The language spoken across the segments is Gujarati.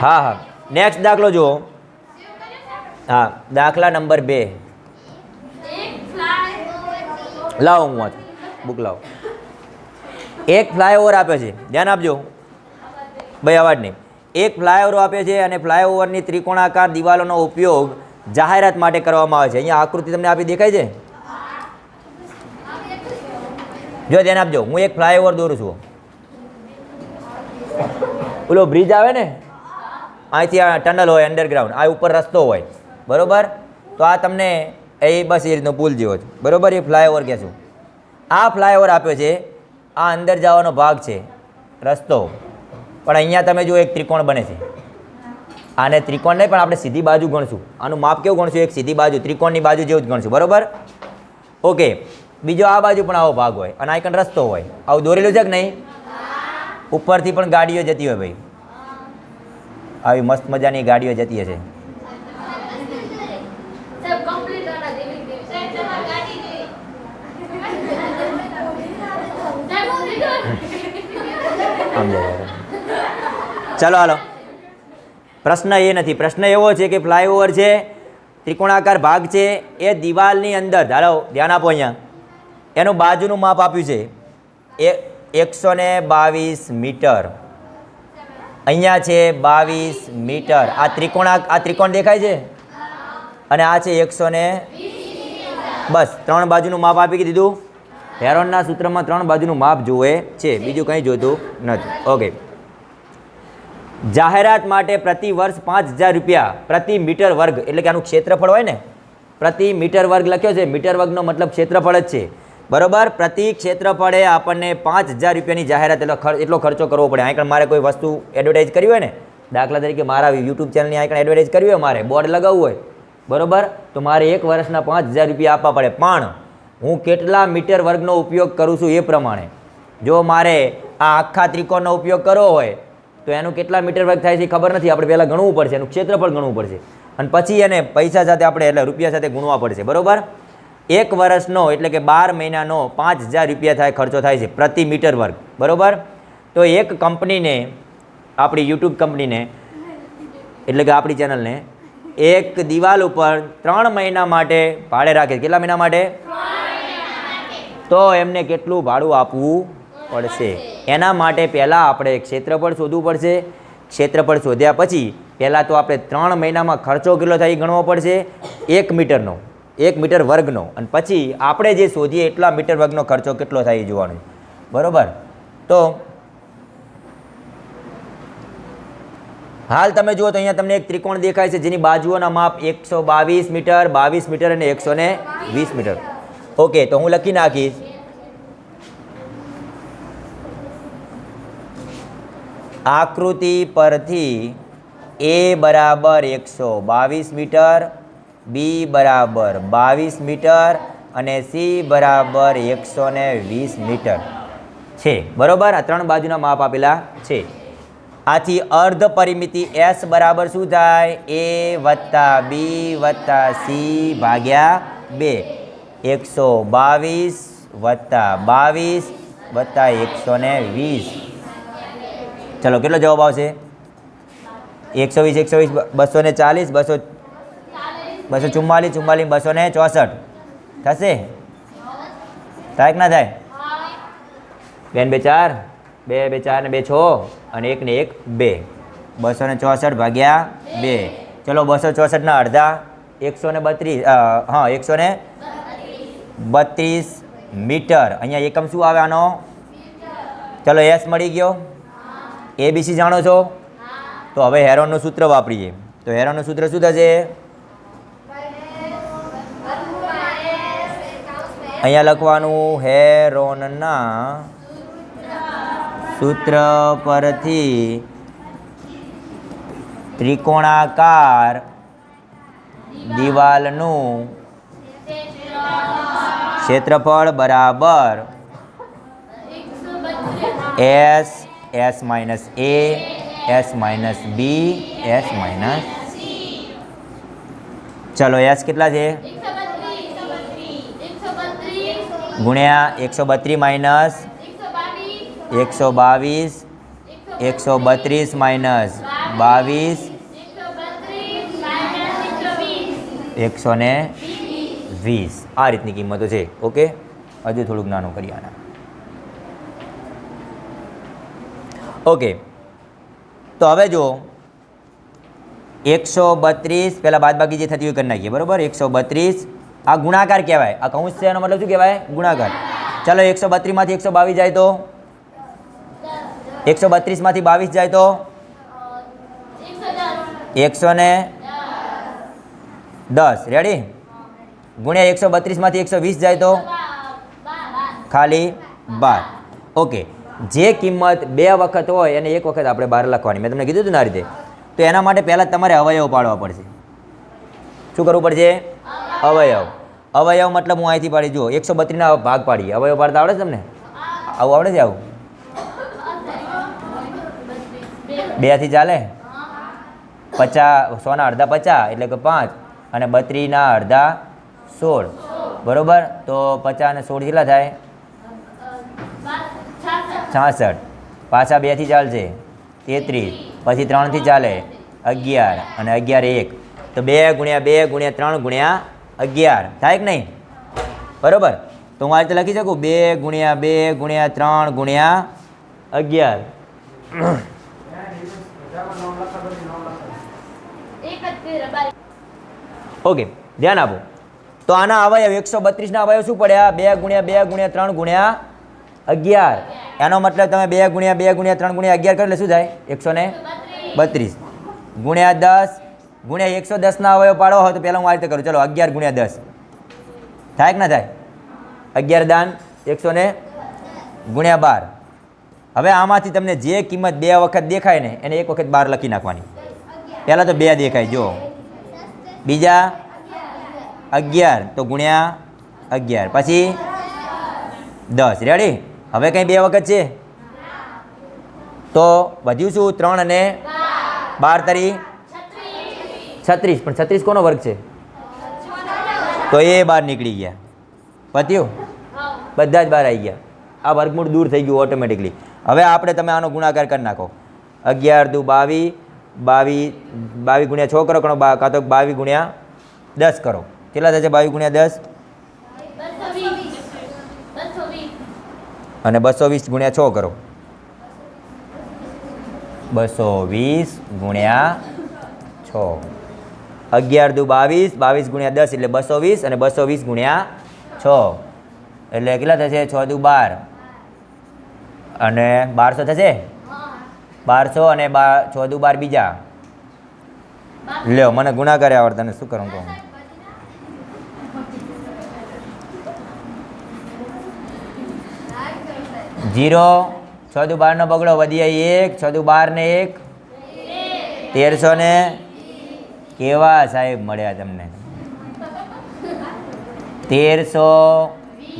હા હા. નેક્સ્ટ દાખલો જુઓ. હા, દાખલા નંબર બે. લાવો હું વાંચું બુક લાવો. એક ફ્લાયઓવર આપે છે. ધ્યાન આપજો. ભાઈ, અવાજ નહીં. એક ફ્લાયઓવર આપે છે અને ફ્લાયઓવરની ત્રિકોણાકાર દિવાલોનો ઉપયોગ જાહેરાત માટે કરવામાં આવે છે. અહીંયા આકૃતિ તમને આપી દેખાય છે? જો, ધ્યાન આપજો. હું એક ફ્લાયઓવર દોરું છું. ઓલો બ્રિજ આવે ને? અહીંથી આ ટનલ હોય અંડરગ્રાઉન્ડ આ ઉપર રસ્તો હોય, બરોબર? તો આ તમને એ બસ એ રીતનો પુલ જેવો છે. બરોબર? એ ફ્લાયઓવર કહે છું આ ફ્લાયઓવર આપ્યો છે, આ અંદર જવાનો ભાગ છે, રસ્તો. પણ અહીંયા તમે જુઓ, એક ત્રિકોણ બને છે. આને ત્રિકોણ નહીં, પણ આપણે સીધી બાજુ ગણશું. આનું માપ કેવું ગણશું? એક સીધી બાજુ, ત્રિકોણની બાજુ જેવું જ ગણશું, બરોબર? ઓકે, બીજો આ બાજુ પણ આવો ભાગ હોય, અને આ રસ્તો હોય. આવું દોરેલું છે કે નહીં? ઉપરથી પણ ગાડીઓ જતી હોય ભાઈ. આવી મસ્ત મજાની ગાડીઓ જતી હશે. ચાલો હાલો. પ્રશ્ન એ નથી. પ્રશ્ન એવો છે કે ફ્લાયઓવર છે ત્રિકોણાકાર ભાગ છે એ દિવાલની અંદર. ધારો ધ્યાન આપો અહીંયા. એનું બાજુનું માપ આપ્યું છે. એ એકસો બાવીસ મીટર. અહીંયા છે બાવીસ મીટર. આ ત્રિકોણ આ ત્રિકોણ દેખાય છે? અને આ છે એકસો ને બસ, ત્રણ બાજુનું માપ આપી દીધું. હેરોનના સૂત્રમાં ત્રણ બાજુનું માપ જોવે છે, બીજું કંઈ જોતું નથી. ઓકે. જાહેરાત માટે પ્રતિ વર્ષ પાંચ હજાર રૂપિયા પ્રતિ મીટર વર્ગ, એટલે કે આનું ક્ષેત્રફળ હોય ને? પ્રતિ મીટર વર્ગ લખ્યો છે. મીટર વર્ગનો મતલબ ક્ષેત્રફળ જ છે. બરોબર, પ્રતિ ક્ષેત્રફળે આપણને પાંચ હજાર રૂપિયાની જાહેરાત એટલો એટલો ખર્ચો કરવો પડે. અહીં મારે કોઈ વસ્તુ એડવર્ટાઇઝ કરવી હોય ને, દાખલા તરીકે મારા યુટ્યુબ ચેનલની અહીં એડવર્ટાઇઝ કરવી હોય મારે બોર્ડ લગાવવું હોય, બરોબર? તો મારે એક વર્ષના પાંચ હજાર રૂપિયા આપવા પડે. પણ હું કેટલા મીટર વર્ગનો ઉપયોગ કરું છું એ પ્રમાણે. જો મારે આ આખા ત્રિકોણનો ઉપયોગ કરવો હોય, તો એનું કેટલા મીટર વર્ગ થાય છે ખબર નથી. આપણે પહેલાં ગણવું પડશે, એનું ક્ષેત્રફળ ગણવું પડશે. અને પછી એને પૈસા સાથે આપણે એટલે રૂપિયા સાથે ગુણવા પડશે. બરોબર? એક વર્ષનો એટલે કે બાર મહિનાનો પાંચ હજાર રૂપિયા થાય, ખર્ચો થાય છે પ્રતિ મીટર વર્ગ. બરાબર? તો એક કંપનીને, આપણી યુટ્યુબ કંપનીને, એટલે કે આપણી ચેનલને, એક દિવાલ ઉપર ત્રણ મહિના માટે ભાડે રાખે કેટલા મહિના માટે? તો એમને કેટલું ભાડું આપવું પડશે. એના માટે પહેલાં આપણે ક્ષેત્રફળ શોધવું પડશે. ક્ષેત્રફળ શોધ્યા પછી પહેલાં તો આપણે ત્રણ મહિનામાં ખર્ચો કેટલો થાય એ ગણવો પડશે. એક મીટરનો. એક મીટર વર્ગનો. અને પછી આપણે જે શોધીએ એટલા મીટર વર્ગનો ખર્ચો કેટલો થાય એ જોવાનો. બરાબર? તો હાલ તમે જુઓ તો અહીંયા તમને એક ત્રિકોણ દેખાય છે જેની બાજુઓના માપ એકસો બાવીસ મીટર બાવીસ મીટર અને એકસો ને વીસ મીટર. ઓકે તો હું લખી નાખીશ. આકૃતિ પરથી એ બરાબર એકસો બાવીસ મીટર બી બરાબર બાવીસ મીટર અને સી બરાબર એકસો ને વીસ મીટર. છે. બરોબર? આ ત્રણ બાજુના માપ આપેલા છે. આથી અર્ધ પરિમિતિ એસ બરાબર શું થાય? એ વત્તા બી વત્તા સી ભાગ્યા બે. એકસો બાવીસ વત્તા બાવીસ વત્તા એકસો ને વીસ. ચલો, કેટલો જવાબ આવશે? એકસો વીસ એકસો વીસ, બસો ને ચાલીસ, બસો બસો ચુમ્માલીસ ચુમ્માલીસ બસો ને ચોસઠ. થશે? થાય ના થાય? બેન બે ચાર, બે બે ચાર ને બે છ, અને એક ને એક બે. બસો ને ચોસઠ ભાગ્યા બે. ચલો, બસો ચોસઠના અડધા, એકસો ને બત્રીસ હા, એકસો ને બત્રીસ મીટર. અહીંયા એકમ શું આવે આનો ચલો, એસ મળી ગયો. એબીસી જાણો છો? તો હવે હેરોનનું સૂત્ર વાપરીએ. તો હેરોનનું સૂત્ર શું થશે? અહીંયા લખવાનું હેરોનના સૂત્ર પરથી ત્રિકોણાકાર દિવાલનું ક્ષેત્રફળ બરાબર S S minus A, S minus B, S minus ચલો, એસ કેટલા છે? ગુણ્યા એકસો બત્રીસ માઇનસ એકસો બાવીસ, એકસો બત્રીસ માઇનસ બાવીસ, એકસો ને વીસ. આ રીતની કિંમતો છે, ઓકે? હજુ થોડુંક નાનું કરી આના. ઓકે. તો હવે જો એકસો બત્રીસ, પહેલાં બાદબાકી જે થતી હોય કરી નાખીએ, બરાબર? એકસો બત્રીસ આ ગુણાકાર કહેવાય. આ કૌંસ છે એનો મતલબ શું કહેવાય? ગુણાકાર. ચાલો એકસો બત્રીસમાંથી એકસો બાવીસ જાય તો? એકસો બત્રીસમાંથી બાવીસ જાય તો? એકસો ને દસ. રેડી ગુણ્યા એકસો બત્રીસમાંથી એકસો વીસ જાય તો? ખાલી બાર. ઓકે જે કિંમત બે વખત હોય એને એક વખત આપણે બાર લખવાની. મેં તમને કીધું હતું ને આ રીતે. તો એના માટે પહેલાં તમારે અવયવ પાડવા પડશે. શું કરવું પડશે? અવયવ. અવયવ મતલબ હું અહીંથી પાડી, જુઓ, એકસો બત્રીસના ભાગ પાડીએ. અવયવ પાડતા આવડે છે તમને? આવું આવડે છે આવું? બેથી ચાલે? પચાસ, સોના અડધા પચાસ, એટલે કે પાંચ. અને બત્રીના અડધા સોળ. બરોબર? તો પચાસ અને સોળ કેટલા થાય? છાસઠ. પાછા બેથી ચાલશે. તેત્રીસ. પછી ત્રણથી ચાલે. અગિયાર. અને અગિયાર એક. તો બે ગુણ્યા બે ગુણ્યા ત્રણ ગુણ્યા અગિયાર. થાય કે નહીં? બરાબર. તો હું આ રીતે લખી શકું? બે ગુણ્યા બે ગુણ્યા ત્રણ ગુણ્યા અગિયાર. ઓકે ધ્યાન આપો. તો આના અવયવ એકસો બત્રીસના અવયવ શું પડ્યા? બે ગુણ્યા બે ગુણ્યા ત્રણ ગુણ્યા અગિયાર. એનો મતલબ તમે બે ગુણ્યા બે ગુણ્યા ત્રણ ગુણ્યા અગિયાર કરો એટલે શું થાય? એકસો ને બત્રીસ. ગુણ્યા દસ ગુણ્યા એકસો દસના અવયવ પાડો હોય તો પહેલાં હું આ રીતે કરું. ચલો, અગિયાર ગુણ્યા દસ. થાય કે ના થાય? અગિયાર દાન એકસો ને ગુણ્યા બાર. હવે આમાંથી તમને જે કિંમત બે વખત દેખાય ને, એને એક વખત બાર લખી નાખવાની. પહેલાં તો બે દેખાય જો બીજા અગિયાર, તો ગુણ્યા અગિયાર. પછી દસ. રેડી હવે કંઈ બે વખત છે? તો વધ્યું શું? ત્રણ અને બાર તરી છત્રીસ, પણ છત્રીસ કોનો વર્ગ છે? તો એ બહાર નીકળી ગયા. પત્યું? બધા જ બહાર આવી ગયા. આ વર્ગમૂળ દૂર થઈ ગયું ઓટોમેટિકલી હવે આપણે તમે આનો ગુણાકાર કરી નાખો. અગિયાર દુ બાવીસ બાવીસ બાવીસ ગુણ્યા છ કરો બા કાં તો બાવીસ ગુણ્યા દસ કરો. કેટલા થશે બાવી ગુણ્યા દસ? અને બસો વીસ ગુણ્યા છ કરો. બસો વીસ ગુણ્યા છ. અગિયાર દુ બાવીસ બાવીસ ગુણ્યા દસ એટલે બસો વીસ અને બસો વીસ ગુણ્યા છ. એટલે કેટલા થશે? છ દુ બાર. અને બારસો થશે? બારસો અને બાર છ દુ બાર બીજા. લ્યો, મને ગુણાકારે આવડતા ને શું કરું કહું? જીરો, છ દુ બારનો બગડો વધી એક, છ દુ બાર ને એક. તેરસો ને કેવા સાહેબ મળ્યા તમને? તેરસો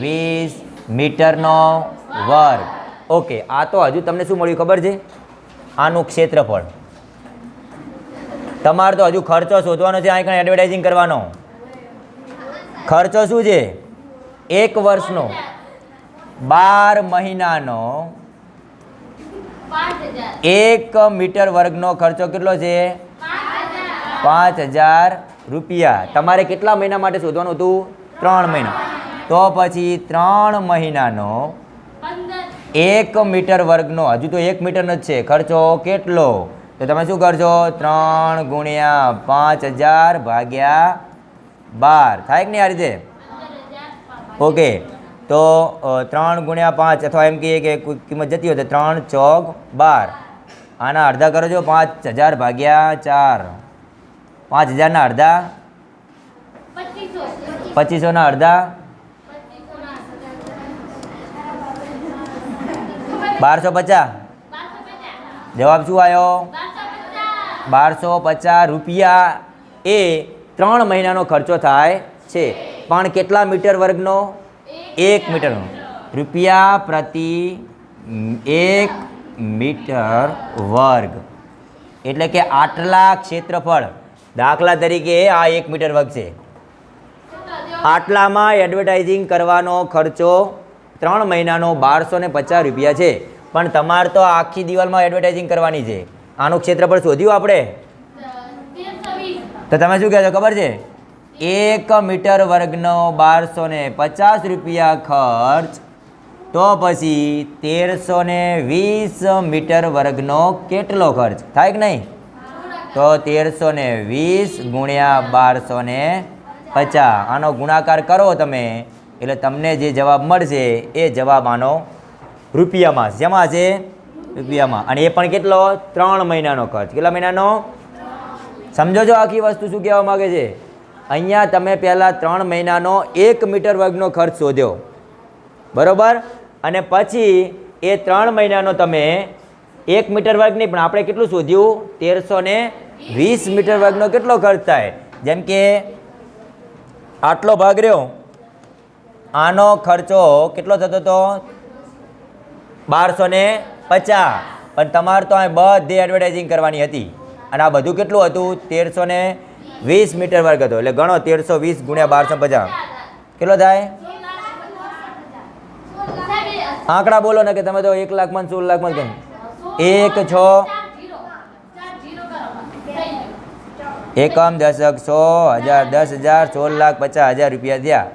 વીસ મીટરનો વર્ગ. ઓકે આ તો હજુ તમને શું મળ્યું ખબર છે? આનું ક્ષેત્રફળ. તમારે તો હજુ ખર્ચો શોધવાનો છે અહીં એડવર્ટાઇઝિંગ કરવાનો. ખર્ચો શું છે? એક વર્ષનો. બાર મહિનાનો. એક મીટર વર્ગનો ખર્ચો કેટલો છે? પાંચ હજાર રૂપિયા. તમારે કેટલા મહિના માટે શોધવાનું હતું? ત્રણ મહિના. તો પછી ત્રણ મહિનાનો એક મીટર વર્ગનો, હજુ તો એક મીટરનો જ છે. ખર્ચો કેટલો? તો તમે શું કરશો ત્રણ ગુણ્યા પાંચ હજાર ભાગ્યા બાર. થાય કે નહીં આ રીતે? ઓકે. તો ત્રણ ગુણ્યા પાંચ, અથવા એમ કહીએ કે કોઈ કિંમત જતી હોય તો ત્રણ ચોક બાર. આના અડધા કરો છો, પાંચ હજાર ભાગ્યા ચાર. પાંચ હજારના અડધા પચીસો પચીસોના અડધા, બારસો પચાસ. જવાબ શું આવ્યો? બારસો પચાસ રૂપિયા. એ ત્રણ મહિનાનો ખર્ચો થાય છે. પણ કેટલા મીટર વર્ગનો? એક મીટરનો. રૂપિયા પ્રતિ એક મીટર વર્ગ. એટલે કે આટલા ક્ષેત્રફળ. દાખલા તરીકે આ એક મીટર વર્ગ છે. આટલામાં એડવર્ટાઇઝિંગ કરવાનો ખર્ચો ત્રણ મહિનાનો બારસો ને પચાસ રૂપિયા છે. પણ તમારે તો આખી દિવાલમાં એડવર્ટાઇઝિંગ કરવાની છે. આનું ક્ષેત્રફળ શોધ્યું આપણે? તો તમે શું કહે છો ખબર છે? એક મીટર વર્ગનો બારસો ને પચાસ રૂપિયા ખર્ચ, તો પછી તેરસો ને વીસ મીટર વર્ગનો કેટલો ખર્ચ? થાય કે નહીં? તો તેરસો ને વીસ ગુણ્યા બારસો ને પચાસ. આનો ગુણાકાર કરો તમે, એટલે તમને જે જવાબ મળશે એ જવાબ આનો રૂપિયામાં. જેમાં છે? રૂપિયામાં. અને એ પણ કેટલો? ત્રણ મહિનાનો ખર્ચ. કેટલા મહિનાનો? સમજો છો આખી વસ્તુ શું કહેવા માગે છે? અહીંયા તમે પહેલાં ત્રણ મહિનાનો એક મીટર વર્ગનો ખર્ચ શોધ્યો. બરોબર? અને પછી એ ત્રણ મહિનાનો તમે એક મીટર વર્ગ નહીં, પણ આપણે કેટલું શોધ્યું? તેરસો ને વીસ મીટર વર્ગનો કેટલો ખર્ચ થાય? જેમ કે આટલો ભાગ રહ્યો આનો ખર્ચો કેટલો થતો હતો? બારસો ને પચાસ. પણ તમારે તો અહીં બધી એડવર્ટાઇઝિંગ કરવાની હતી. અને આ બધું કેટલું હતું? તેરસો ને વીસ મીટર વર્ગ હતો. એટલે ગણો તેરસો વીસ ગુણ્યા બારસો પચાસ. કેટલો થાય? આંકડા બોલો ને કે તમે તો એક લાખમાં સોળ લાખમાં એક છ ચાર જીરો ચાર જીરો કરો થઈ ગયું એકમ દશક સો હજાર દસ હજાર સોળ લાખ પચાસ હજાર રૂપિયા થયા.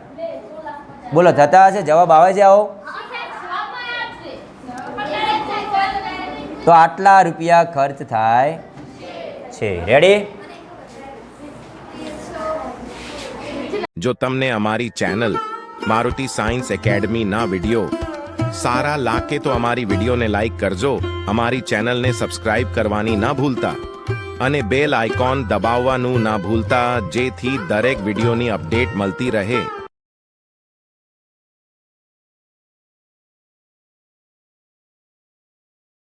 બોલો, થતા હશે? જવાબ આવે છે આવો? તો આટલા રૂપિયા ખર્ચ થાય છે. રેડી જો તમને અમારી ચેનલ મારુતિ સાયન્સ એકેડમી ના વિડિયો સારા લાગે તો અમારી વિડીયોને લાઈક કરજો. અમારી ચેનલને સબસ્ક્રાઇબ કરવાની ના ભૂલતા. અને બેલ આઇકોન દબાવવાનું ના ભૂલતા જેથી દરેક વિડિયોની અપડેટ મળતી રહે.